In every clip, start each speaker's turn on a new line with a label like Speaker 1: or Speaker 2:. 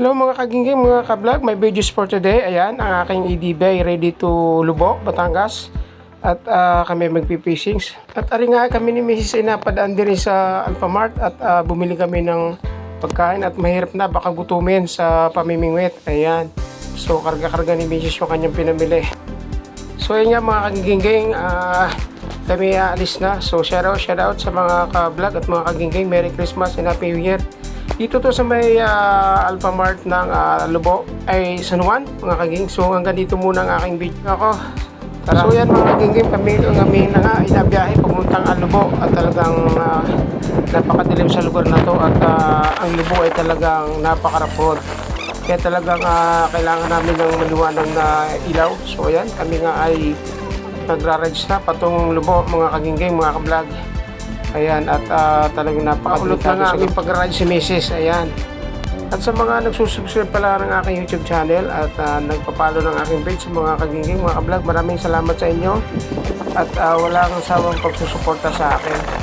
Speaker 1: Hello mga kagingging, mga ka-vlog, may videos for today. Ayan, ang aking EDB ready to Lubok, Batangas. At ah, kami magpipishings. At ari nga kami ni Mrs. Inapadaan din sa Alphamart at ah, bumili kami ng pagkain at mahirap na baka gutumin sa pamimingwit. Ayan. So karga-karga ni Mrs. yung kanyang pinamili. So yun nga mga kagingging, ah, kami aalis na. So shout out, shout out sa mga ka-vlog at mga kagingging. Merry Christmas and Happy New Year. Dito to sa may ah, Alphamart ng ah, Lubo ay San Juan, mga kaging. So hanggang dito muna ang aking video ako. Tara. So yan mga kaging, kami, kami na nga inabiyahe papuntang Alubo at talagang ah, napakadilim sa lugar na to at ah, ang Lubo ay talagang napakarapod. Kaya talagang ah, kailangan namin ng maliwanag na ilaw. So ayan, kami nga ay nagra-rides na patong Lubo, mga kaginging, mga ka-vlog. Ayan, at uh, talagang napakaulot na nga aming pag-ride si Mrs. Ayan. At sa mga nagsusubscribe pala ng aking YouTube channel at uh, nagpapalo ng aking page sa mga kaginging, mga ka-vlog, maraming salamat sa inyo. At uh, wala kang sawang pagsusuporta sa akin.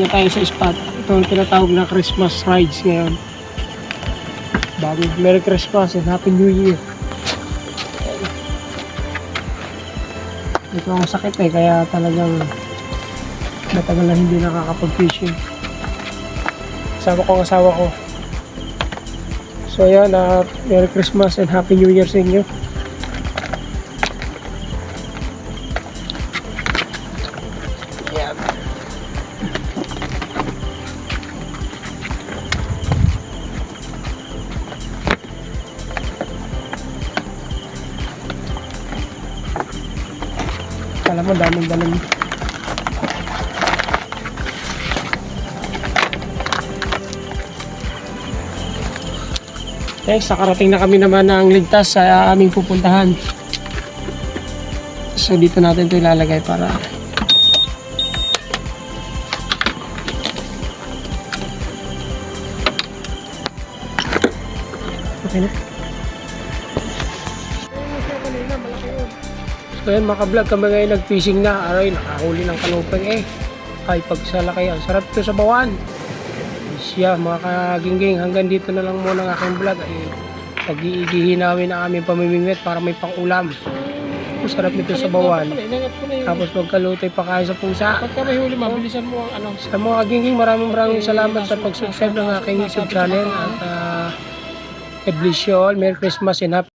Speaker 1: Na tayo sa spot. Ito ang tinatawag na Christmas rides ngayon. Bago Merry Christmas and Happy New Year. Ito ang sakit eh, kaya talagang matagal na hindi nakakapag-fishing. Kasama ko ang asawa ko. So yan, uh, Merry Christmas and Happy New Year sa inyo. Alam mo, daming dalang. Okay, sa karating na kami naman ng ligtas sa aming pupuntahan. So dito natin ito ilalagay para Okay na. Yun mga ka-vlog, kami ngayon nag-fishing na. Aray, nakahuli ng kanupeng eh. Ay, pagsalakay. Ang sarap ito sa bawan. Siya, mga kagingging, hanggang dito na lang muna ang aking vlog. Ay, nag-iigihin namin ang aming pamimingwit para may pang-ulam. Ang sarap nito sa bawan. Tapos magkalutoy pa kain sa pusa.
Speaker 2: Pagka may huli, mabilisan mo ang ano.
Speaker 1: Sa mga kagingging, maraming maraming salamat sa pag-subscribe ng aking YouTube channel. At uh, God bless you all. Merry Christmas and Happy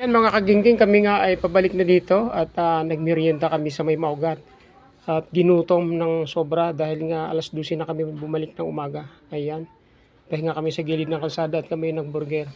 Speaker 1: Yan mga kagingging, kami nga ay pabalik na dito at ah, nagmerienda kami sa may maugat. At ginutom ng sobra dahil nga alas 12 na kami bumalik ng umaga. Ayan. Pahinga kami sa gilid ng kalsada at kami nagburger.